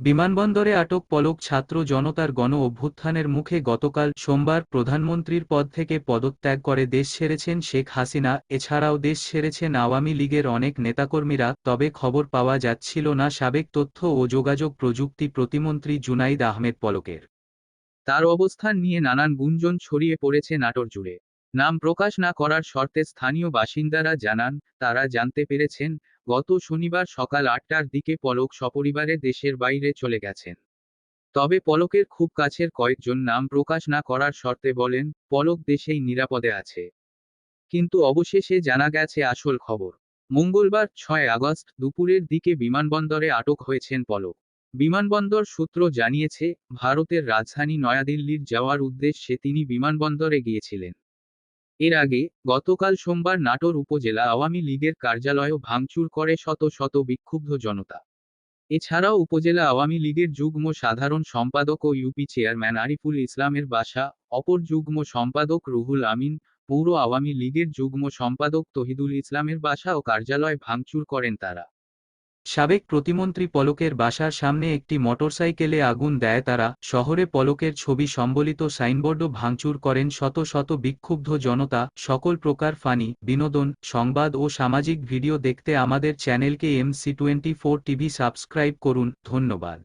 বিমানবন্দরে আটক পলক ছাত্র জনতার গণ অভ্যুত্থানের মুখে গতকাল সোমবার প্রধানমন্ত্রীর পদ থেকে পদত্যাগ করে দেশ ছেড়েছেন শেখ হাসিনা। এছাড়াও দেশ ছেড়েছেন আওয়ামী লীগের অনেক নেতাকর্মীরা, তবে খবর পাওয়া যাচ্ছিল না সাবেক তথ্য ও যোগাযোগ প্রযুক্তি প্রতিমন্ত্রী জুনাইদ আহমেদ পলকের। তার অবস্থান নিয়ে নানান গুঞ্জন ছড়িয়ে পড়েছে নাটোর জুড়ে। নাম প্রকাশ না করার শর্তে স্থানীয় বাসিন্দারা জানান, তারা জানতে পেরেছেন, গত শনিবার সকাল আটটার দিকে পলক সপরিবারে দেশের বাইরে চলে গেছেন। তবে পলকের খুব কাছের কয়েকজন নাম প্রকাশ না করার শর্তে বলেন, পলক দেশেই নিরাপদে আছে। কিন্তু অবশেষে জানা গেছে আসল খবর, মঙ্গলবার ছয় আগস্ট দুপুরের দিকে বিমানবন্দরে আটক হয়েছেন পলক। বিমানবন্দর সূত্র জানিয়েছে, ভারতের রাজধানী নয়াদিল্লির যাওয়ার উদ্দেশ্যে তিনি বিমানবন্দরে গিয়েছিলেন। এর আগে, গতকাল সোমবার নাটোর উপজেলা আওয়ামী লীগের কার্যালয়ও ভাঙচুর করে শত শত বিক্ষুব্ধ জনতা। এছাড়াও উপজেলা আওয়ামী লীগের যুগ্ম সাধারণ সম্পাদক ও ইউপি চেয়ারম্যান আরিফুল ইসলামের বাসা, অপর যুগ্ম সম্পাদক রুহুল আমিন, পৌর আওয়ামী লীগের যুগ্ম সম্পাদক তহিদুল ইসলামের বাসা ও কার্যালয় ভাঙচুর করেন তারা। সাবেক প্রতিমন্ত্রী পলকের বাসার সামনে একটি মোটরসাইকেলে আগুন দেয় তারা, শহরে পলকের ছবি সম্বলিত সাইনবোর্ডও ভাঙচুর করেন শত শত বিক্ষুব্ধ জনতা, সকল প্রকার ফানি, বিনোদন, সংবাদ ও সামাজিক ভিডিও দেখতে আমাদের চ্যানেলকে এমসি টোয়েন্টি টিভি সাবস্ক্রাইব করুন, ধন্যবাদ।